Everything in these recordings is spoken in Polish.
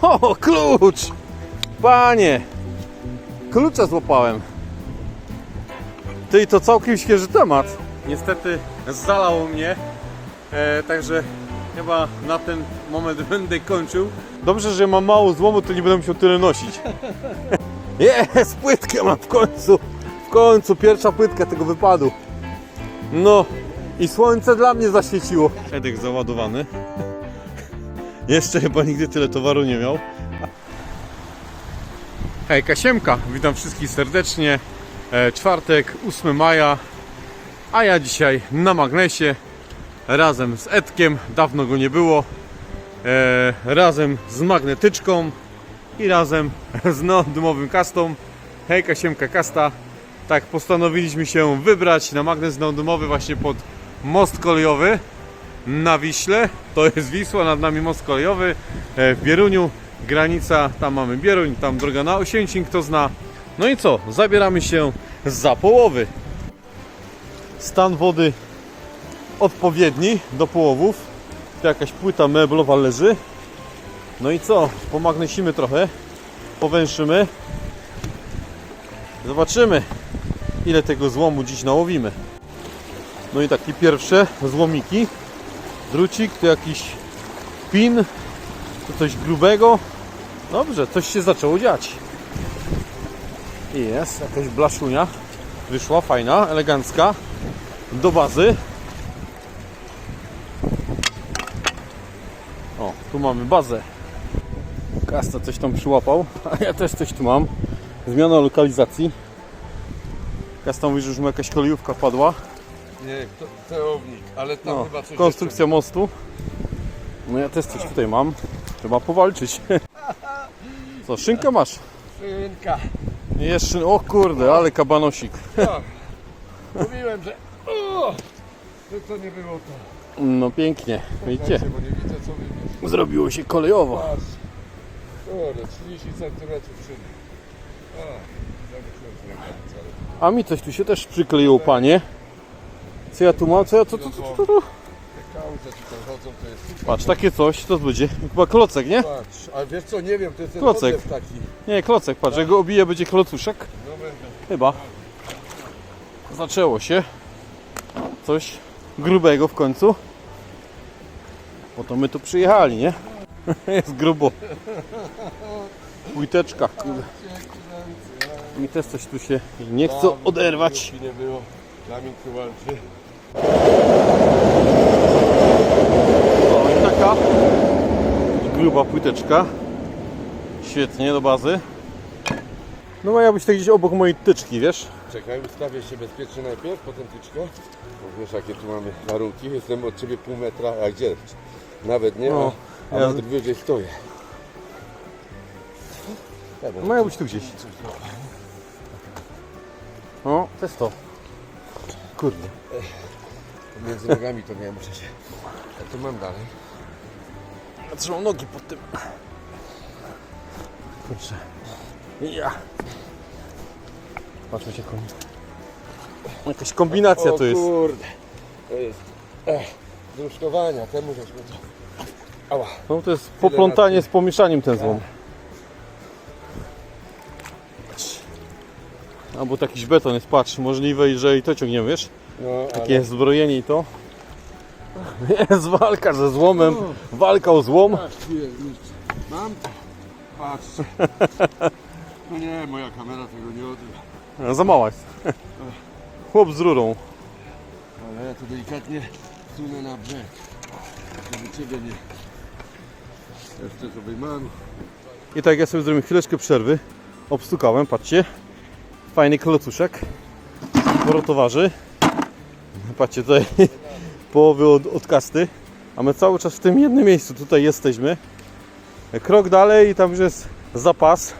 O, klucz! Panie! Klucza złapałem. Ty, to całkiem świeży temat. Niestety zalało mnie, e, także chyba na ten moment będę kończył. Dobrze, że mam mało złomu, to nie będę musiał tyle nosić. Jest, płytkę mam w końcu. W końcu pierwsza płytka tego wypadu. No i słońce dla mnie zaświeciło. Edek załadowany. Jeszcze chyba nigdy tyle towaru nie miał. Hej, Kasiemka, witam wszystkich serdecznie. E, czwartek, 8 maja, a ja dzisiaj na magnesie razem z Edkiem, dawno go nie było, e, razem z magnetyczką i razem z neodymowym kastą. Hej, Kasiemka, kasta. Tak, postanowiliśmy się wybrać na magnes neodymowy właśnie pod most kolejowy na Wiśle. To jest Wisła, nad nami most kolejowy. E, W Bieruniu granica, tam mamy Bieruń, tam droga na Osięcin, kto zna. No i co? Zabieramy się za połowy. Stan wody odpowiedni do połowów. Tu jakaś płyta meblowa leży. No i co? Pomagnesimy trochę, powęszymy. Zobaczymy, ile tego złomu dziś nałowimy. No i takie pierwsze złomiki. Drucik, tu jakiś pin, tu coś grubego. Dobrze, coś się zaczęło dziać. I jest jakaś blaszunia. Wyszła, fajna, elegancka. Do bazy. O, tu mamy bazę. Kasta coś tam przyłapał, a ja też coś tu mam. Zmiana lokalizacji. Kasta mówi, że już mu jakaś kolejówka padła. Nie, to teownik, ale tam No, chyba coś konstrukcja mostu. No ja też coś tutaj mam. Trzeba powalczyć. Co, szynkę masz? jeszcze. Szynka. Jeszcze, o kurde, ale kabanosik. Tak. Mówiłem, że o, to co nie było to. No pięknie, widzicie? Słuchajcie, bo nie widzę co wybierz. Zrobiło się kolejowo. Patrz. Kurde, 30 cm szyny. Zamknąłem ale A mi coś tu się też przykleiło, panie. Co ja tu mam? Co ja tu? tu, tu, tu, tu? kauce ci tam chodzą, to jest. Patrz, takie coś, co to będzie? Chyba klocek, nie? Patrz, ale wiesz co, nie wiem, to jest ten Klocek. taki. Nie, klocek, patrz, jak go obije będzie klocuszek. No będę. Chyba. Zaczęło się. Coś grubego w końcu. Po to my tu przyjechali, nie? Jest grubo. Płyteczka. Mi też coś tu się nie chce oderwać. Nie było. Lamin tu walczy. O, i taka gruba płyteczka. Świetnie, do bazy. No miała być tak gdzieś obok mojej tyczki, wiesz? Czekaj, ustawię się bezpiecznie najpierw, potem tyczkę. Bo wiesz jakie tu mamy warunki. Jestem od ciebie pół metra, a gdzie? Nawet nie, No, a, a ja- metr wyżej stoję. Dobra, Mają być tu gdzieś. O, to jest to. Kurde. Między nogami to miałem muszę się. A tu mam dalej. Ja trzymam nogi pod tym. Kurczę. Ja. Patrz, jaką... Jakaś kombinacja o to jest. kurde. To jest... Ech, z rusztowania, temu żeśmy to... Ała. No to jest poplątanie z pomieszaniem ten złom. Albo to jakiś beton jest, patrz, możliwe, że i to ciągniemy, wiesz? No, Takie jest zbrojenie i to. Jest walka ze złomem, walka o złom. Mam. Patrz. No nie, moja kamera tego nie odda. Za mała jest. Chłop z rurą. Ale ja to delikatnie sunę na brzeg. Żeby ciebie nie... Jeszcze sobie mam. I tak ja sobie zrobię chwileczkę przerwy. Obstukałem, patrzcie. Fajny klocuszek. Sporo towarzy. Patrzcie tutaj połowy od, od kasty. A my cały czas w tym jednym miejscu tutaj jesteśmy. Krok dalej i tam już jest zapas.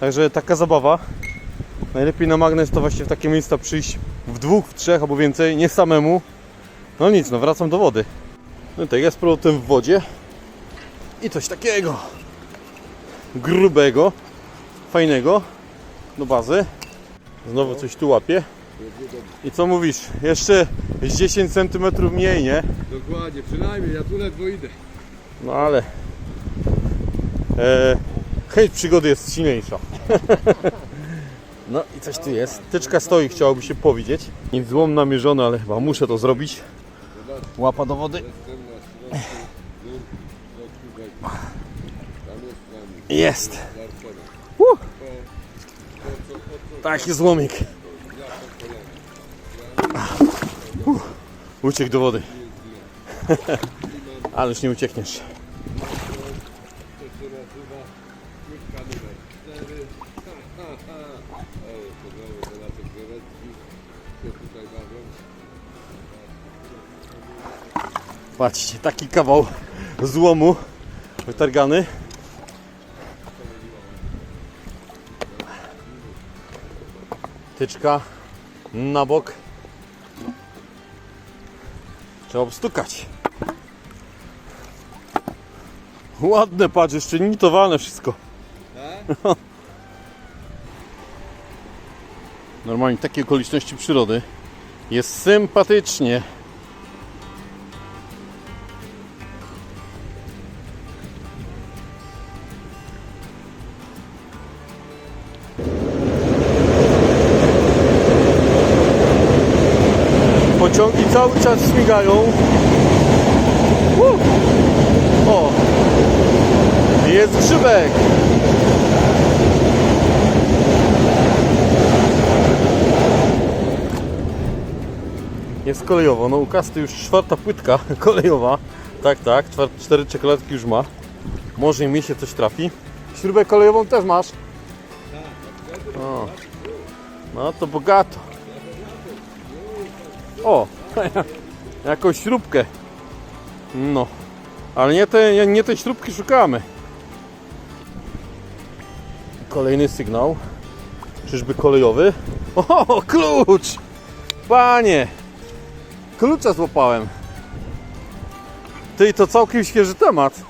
Także taka zabawa. Najlepiej na magnes to właśnie w takie miejsca przyjść w dwóch, w trzech albo więcej, nie samemu. No nic, no wracam do wody. No tak, jest z powrotem w wodzie. I coś takiego grubego, fajnego do bazy. Znowu coś tu łapie. I co mówisz? Jeszcze z 10 cm mniej, nie? Dokładnie, przynajmniej, ja tu ledwo idę. No ale e, chęć przygody jest silniejsza. no i coś tu jest. Tyczka stoi, chciałoby się powiedzieć. Nic złom namierzony, ale chyba muszę to zrobić. Łapa do wody. Jest. Uh. Taki złomik. Uciekł do wody. Ale już nie uciekniesz. Patrzcie, taki kawał złomu wytargany. Tyczka na bok. Trzeba obstukać. Ładne, patrz, jeszcze nitowane wszystko. Normalnie takie okoliczności przyrody jest sympatycznie. Pociągi cały czas śmigają. Uh! O! Jest grzybek! Jest kolejowo. No u Kasty już czwarta płytka kolejowa. Tak, tak. Cztery czekoladki już ma. Może mi się coś trafi. Śrubę kolejową też masz? O. No to bogato. O, jakąś śrubkę. No, ale nie, te, nie tej śrubki szukamy. Kolejny sygnał. Czyżby kolejowy? O, klucz! Panie! Klucza złapałem. Ty, to całkiem świeży temat.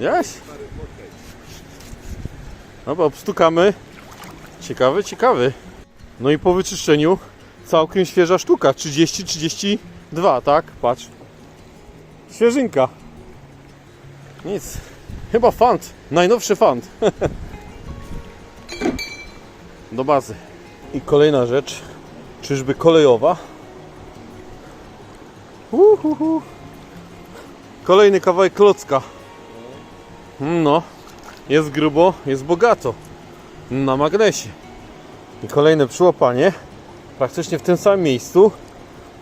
Jaś? Dobra, obstukamy. Ciekawy, ciekawy. No i po wyczyszczeniu całkiem świeża sztuka. 30-32, tak? Patrz. Świeżynka. Nic. Chyba fant. Najnowszy fant. Do bazy. I kolejna rzecz. Czyżby kolejowa? Uhuhu. Kolejny kawałek klocka. No. Jest grubo, jest bogato. Na magnesie. I kolejne przyłapanie. Praktycznie w tym samym miejscu.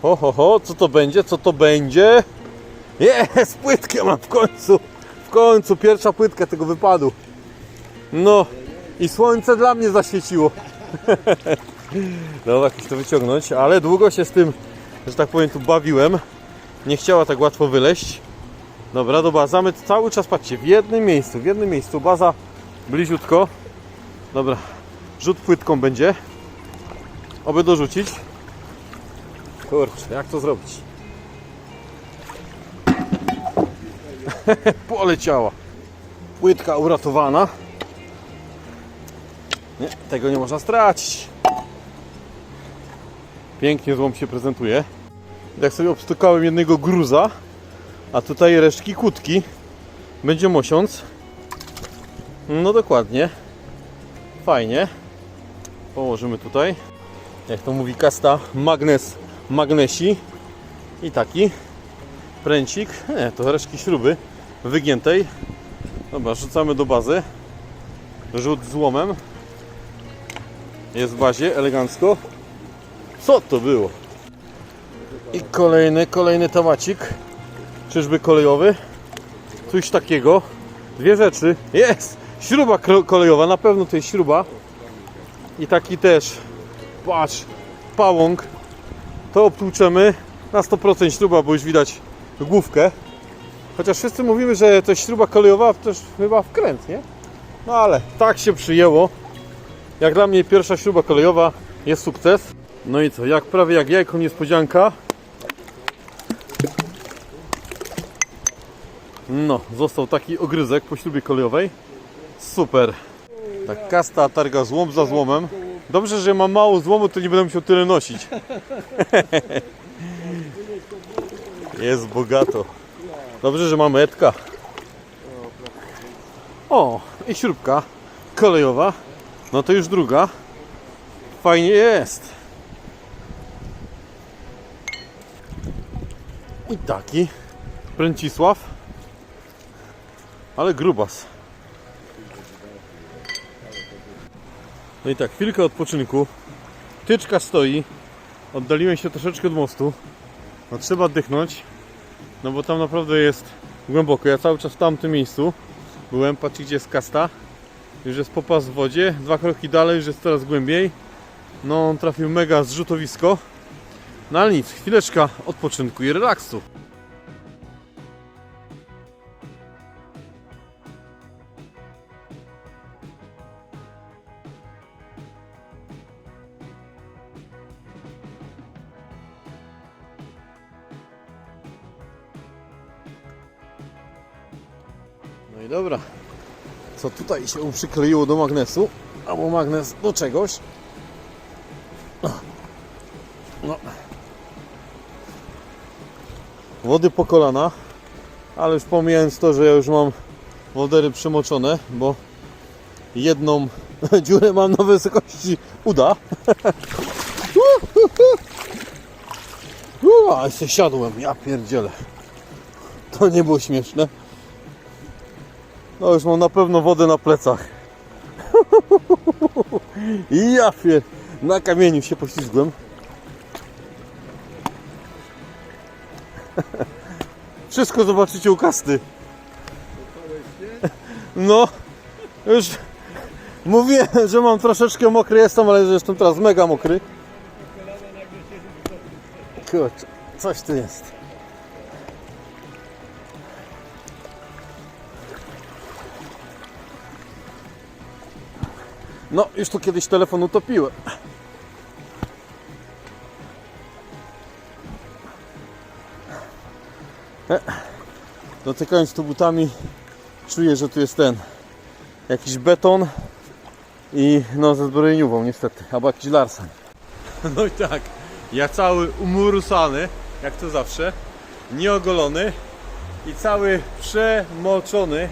Ho, ho, ho, co to będzie? Co to będzie? Jest, płytkę mam w końcu. W końcu pierwsza płytka tego wypadu. No i słońce dla mnie zaświeciło. Dobra, jakoś to wyciągnąć, ale długo się z tym, że tak powiem, tu bawiłem. Nie chciała tak łatwo wyleść. Dobra, do baza. My cały czas patrzcie, w jednym miejscu, w jednym miejscu. Baza bliziutko. Dobra, rzut płytką będzie. Oby dorzucić. Kurczę, jak to zrobić? Poleciała. Płytka uratowana. Nie, tego nie można stracić. Pięknie złom się prezentuje. Jak sobie obstukałem jednego gruza, a tutaj resztki kłódki. Będzie mosiąc. No dokładnie. Fajnie. Położymy tutaj. Jak to mówi kasta, magnes magnesi. I taki pręcik. Nie, to resztki śruby wygiętej. Dobra, rzucamy do bazy. Rzut złomem. Jest w bazie, elegancko. Co to było? I kolejny, kolejny temacik. Czyżby kolejowy? Coś takiego. Dwie rzeczy. Jest! Śruba kolejowa, na pewno to jest śruba. I taki też. Patrz, pałąk. To obtłuczemy na 100% śruba, bo już widać główkę. Chociaż wszyscy mówimy, że to jest śruba kolejowa, to też chyba wkręt, nie? No ale tak się przyjęło. Jak dla mnie pierwsza śruba kolejowa jest sukces. No i co, jak prawie jak jajko niespodzianka. No, został taki ogryzek po śrubie kolejowej. Super. Tak kasta targa złom za złomem. Dobrze, że mam mało złomu, to nie będę musiał tyle nosić. Jest bogato. Dobrze, że mamy Edka. O, i śrubka kolejowa. No to już druga. Fajnie jest. I taki Pręcisław. Ale grubas. No i tak, chwilkę odpoczynku. Tyczka stoi. Oddaliłem się troszeczkę od mostu. No trzeba oddychnąć. No bo tam naprawdę jest głęboko. Ja cały czas w tamtym miejscu byłem. Patrzcie gdzie jest kasta. Już jest popas w wodzie. Dwa kroki dalej już jest coraz głębiej. No on trafił mega zrzutowisko. No ale nic, chwileczka odpoczynku i relaksu. I dobra. Co tutaj się przykleiło do magnesu? Albo magnes do czegoś? No. Wody po kolana, ale już pomijając to, że ja już mam wodery przemoczone, bo jedną dziurę mam na wysokości uda. Uuu, ale się siadłem, ja pierdzielę. To nie było śmieszne. No już mam na pewno wodę na plecach. I ja. Na kamieniu się poślizgłem. Wszystko zobaczycie u kasty. No, już mówiłem, że mam troszeczkę mokry jestem, ale że jestem teraz mega mokry. Kurczę, coś tu jest. No, już tu kiedyś telefon utopiłem. E, Dotykając tu butami czuję, że tu jest ten jakiś beton i no ze zbrojeniową niestety, albo jakiś larsen. No i tak, ja cały umurusany, jak to zawsze, nieogolony i cały przemoczony.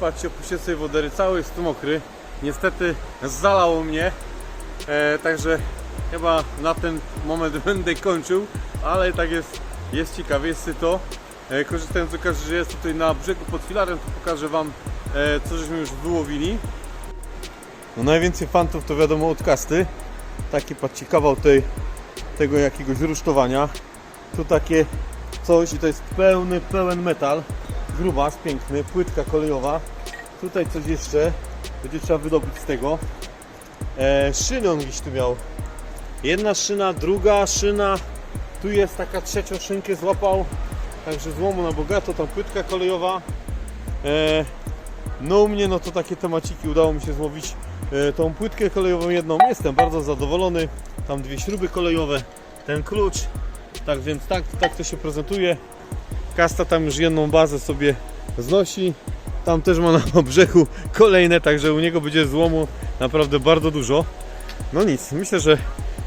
Patrzcie, opuśćcie sobie wodery, cały jest mokry. Niestety zalało mnie, e, także chyba na ten moment będę kończył, ale tak jest, jest ciekawie, jest syto. E, korzystając z okazji, że jest tutaj na brzegu pod filarem, to pokażę Wam, e, co żeśmy już wyłowili. No najwięcej fantów to wiadomo od kasty. Taki patrzcie kawał tej, tego jakiegoś rusztowania. Tu takie coś i to jest pełny, pełen metal. Grubas, piękny, płytka kolejowa. Tutaj coś jeszcze będzie trzeba wydobyć z tego. E, szyny on gdzieś tu miał. Jedna szyna, druga szyna. Tu jest taka trzecia szynkę złapał. Także złomu na bogato, tam płytka kolejowa. E, no u mnie no to takie temaciki udało mi się złowić e, tą płytkę kolejową jedną. Jestem bardzo zadowolony. Tam dwie śruby kolejowe, ten klucz. Tak więc tak, tak to się prezentuje. Kasta tam już jedną bazę sobie znosi. Tam też ma na brzegu kolejne, także u niego będzie złomu naprawdę bardzo dużo. No nic, myślę, że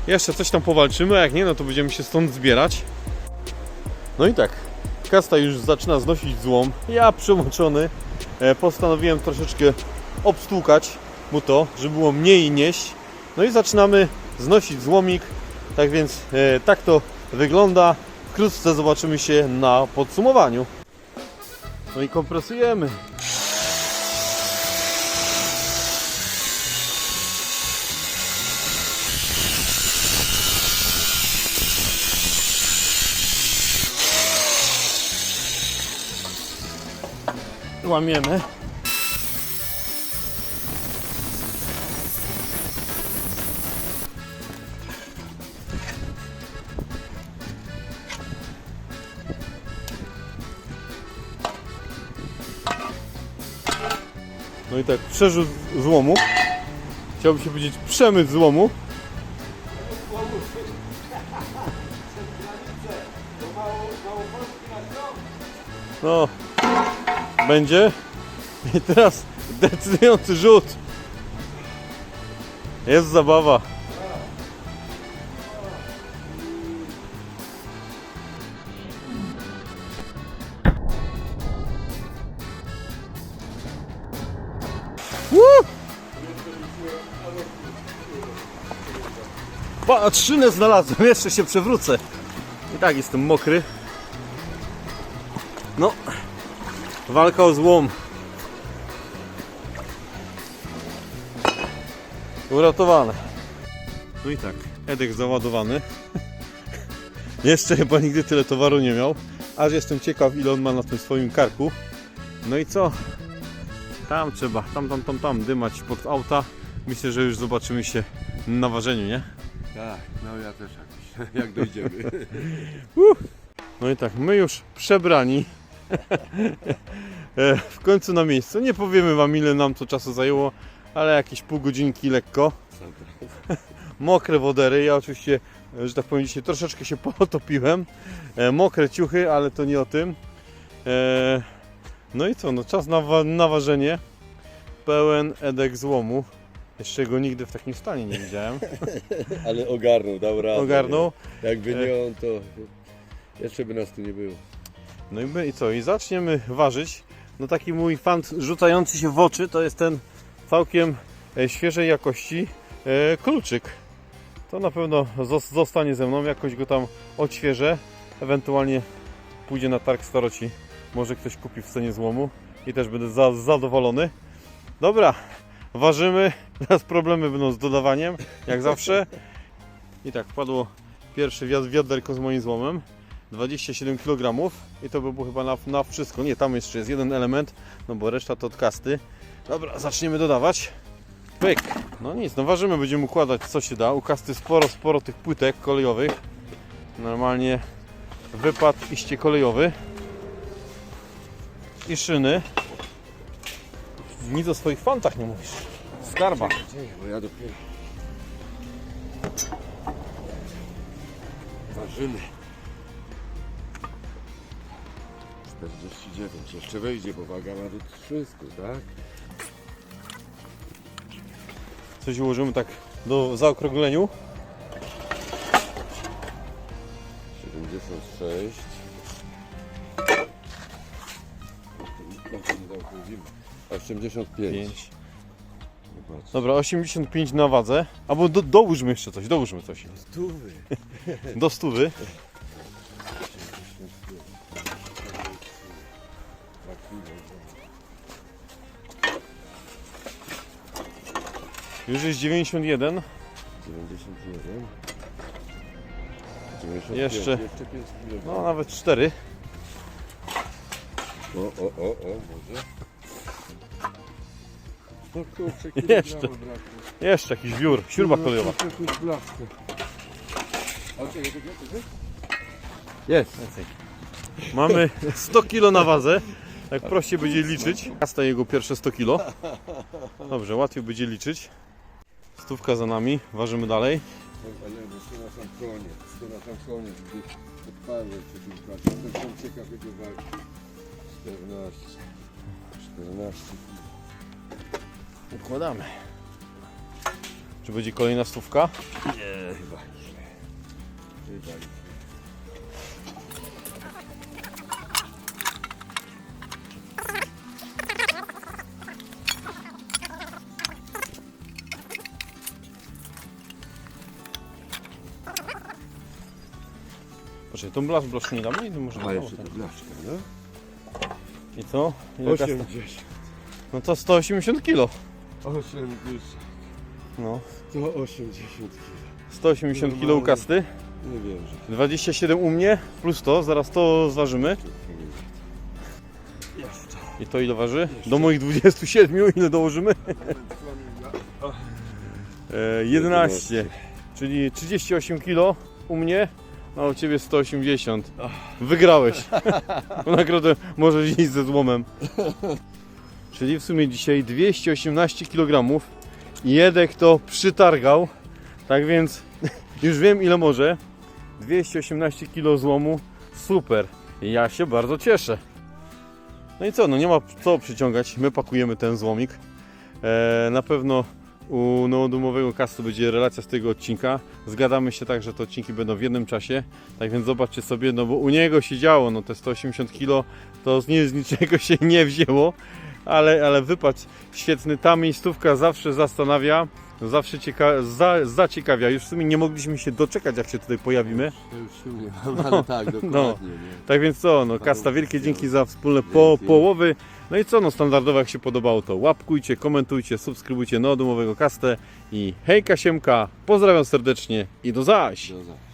jeszcze coś tam powalczymy, a jak nie, no to będziemy się stąd zbierać. No i tak, kasta już zaczyna znosić złom. Ja przemoczony e, postanowiłem troszeczkę obstłukać mu to, żeby było mniej nieść. No i zaczynamy znosić złomik. Tak więc e, tak to wygląda. Wkrótce zobaczymy się na podsumowaniu. No i kompresujemy. Łamiemy. No i tak, przerzut złomu. Chciałby się powiedzieć przemyt złomu. No, będzie. I teraz decydujący rzut. Jest zabawa. Patrzynę znalazłem, jeszcze się przewrócę. I tak jestem mokry. No, walka o złom. Uratowane. No i tak, Edek załadowany. Jeszcze chyba nigdy tyle towaru nie miał. Aż jestem ciekaw ile on ma na tym swoim karku. No i co? Tam trzeba, tam, tam, tam, tam dymać pod auta. Myślę, że już zobaczymy się na ważeniu, nie? Tak, no ja też jakiś, jak dojdziemy. No i tak, my już przebrani. E, w końcu na miejscu. Nie powiemy wam ile nam to czasu zajęło, ale jakieś pół godzinki lekko. Mokre wodery. Ja oczywiście, e, że tak powiem, dzisiaj troszeczkę się potopiłem. E, mokre ciuchy, ale to nie o tym. E, no i co, no czas na, wa- na ważenie. Pełen edek złomu. Jeszcze go nigdy w takim stanie nie widziałem. Ale ogarnął, dał radę. Ogarnął. nie? Jakby nie on, to jeszcze by nas tu nie było. No i, i co? I zaczniemy ważyć. No taki mój fant rzucający się w oczy to jest ten całkiem e, świeżej jakości e, kluczyk. To na pewno zos- zostanie ze mną, jakoś go tam odświeżę. Ewentualnie pójdzie na targ staroci. Może ktoś kupi w cenie złomu i też będę za, zadowolony. Dobra, ważymy. Teraz problemy będą z dodawaniem, jak zawsze. I tak, wpadło pierwsze wiad- wiaderko z moim złomem. 27 kg i to by było chyba na, na wszystko. Nie, tam jeszcze jest jeden element, no bo reszta to odkasty. Dobra, zaczniemy dodawać. Pyk. No nic, no ważymy, będziemy układać co się da. U kasty sporo, sporo tych płytek kolejowych. Normalnie wypad iście kolejowy. I szyny. Nic o swoich fantach nie mówisz. Skarba. Bo ja dopiero... Ważymy. 49, jeszcze wejdzie, bo waga ma do 300, tak? Coś ułożymy tak do zaokrągleniu. 76. No, nie zaokrąglimy. 85. 5. Zobacz. Dobra, 85 na wadze. Albo do, dołóżmy jeszcze coś, dołóżmy coś. Stówy. Do stówy. Już jest 91. 91. 95. Jeszcze. Jeszcze 5 kg. No nawet 4. O, o, o, o, może. No kurczę, Jeszcze. brakło. Jeszcze jakiś wiór, śruba kolejowa. kurczę, jakąś blaszkę. A czekaj, czekaj, czekaj. Jest. Mamy 100 kg na wadze. Tak prościej będzie liczyć. Kasta jego pierwsze 100 kg. Dobrze, łatwiej będzie liczyć. Stówka za nami, ważymy dalej. Ale no, to na sam koniec, to na sam koniec, gdy odparłem się tym patrzę. Jestem ciekaw jego wagi. 14. 14 Układamy. Czy będzie kolejna stówka? Nie, chyba nie. Chyba nie. Proszę, tą blasz brosz nie damy i to może A jeszcze ta blaszka, no? I co? Ile kasta? 80. No to 180 kg. 80. No, 180 kg. 180 kg u kasty. Nie wiem, że 27 u mnie, plus to, zaraz to zważymy. Jeszcze. I to ile waży? Do moich 27 ile dołożymy? E, 11, czyli 38 kg u mnie, a u Ciebie 180. Wygrałeś. Nagrodę możesz iść ze złomem. Czyli w sumie dzisiaj 218 kg. Jedek to przytargał. Tak więc już wiem ile może. 218 kg złomu. Super. Ja się bardzo cieszę. No i co, no nie ma co przyciągać. My pakujemy ten złomik. E, na pewno u nowodomowego kastu będzie relacja z tego odcinka. Zgadamy się tak, że te odcinki będą w jednym czasie. Tak więc zobaczcie sobie, no bo u niego się działo, no te 180 kg to z, nie, z niczego się nie wzięło. Ale, ale wypad świetny, ta miejscówka zawsze zastanawia. No zawsze cieka- za, zaciekawia. Już w sumie nie mogliśmy się doczekać, jak się tutaj pojawimy. Ja już się nie mam, ale tak, dokładnie. Nie? Tak więc co, no Kasta, wielkie dzięki za wspólne po, połowy. No i co, no standardowo jak się podobało to łapkujcie, komentujcie, subskrybujcie Neodumowego Kastę i hejka siemka, pozdrawiam serdecznie i do zaś! Do za.